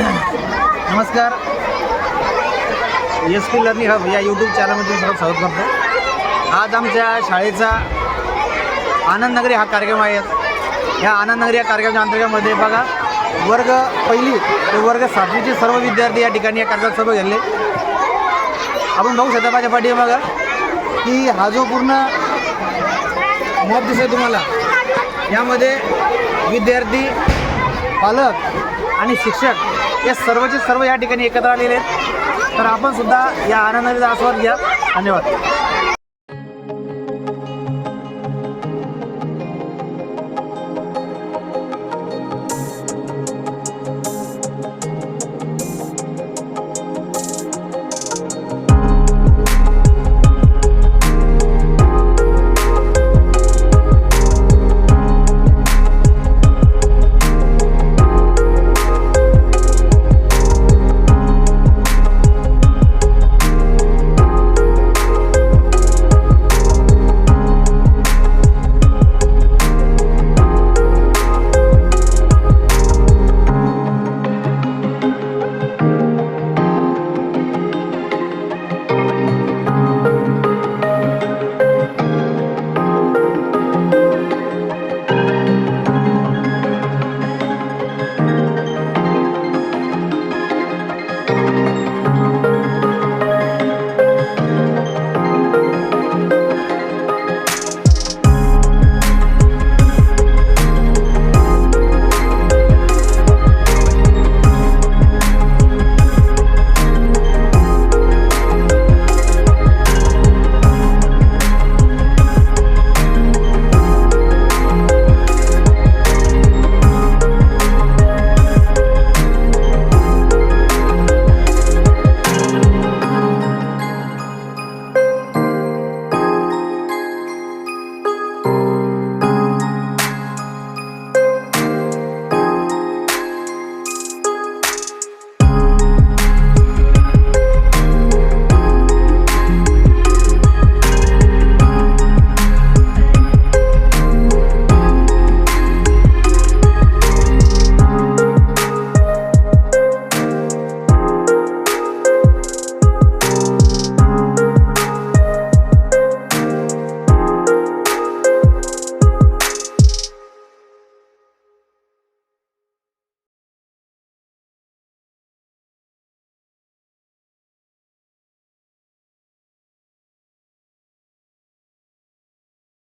नमस्कार. S P learning hub या YouTube चॅनलमध्ये सर्व स्वागत करतो आज आमच्या शाळेचा आनंद नगरी हा कार्यक्रम आहे. या आनंद नगरी या कार्यक्रमाच्या अंतर्गतमध्ये बघा वर्ग पहिली ते वर्ग सातवीचे सर्व विद्यार्थी या ठिकाणी या कार्यक्रमात सर्व गेले आपण बघू शकता माझ्या पाठी बघा की हा जो पूर्ण मॉब दिसतोय तुम्हाला यामध्ये विद्यार्थी पालक आणि शिक्षक या सर्वचे सर्व या ठिकाणी एकत्र आलेले आहेत. तर आपण सुद्धा या आनंदाचा आस्वाद घ्या. धन्यवाद.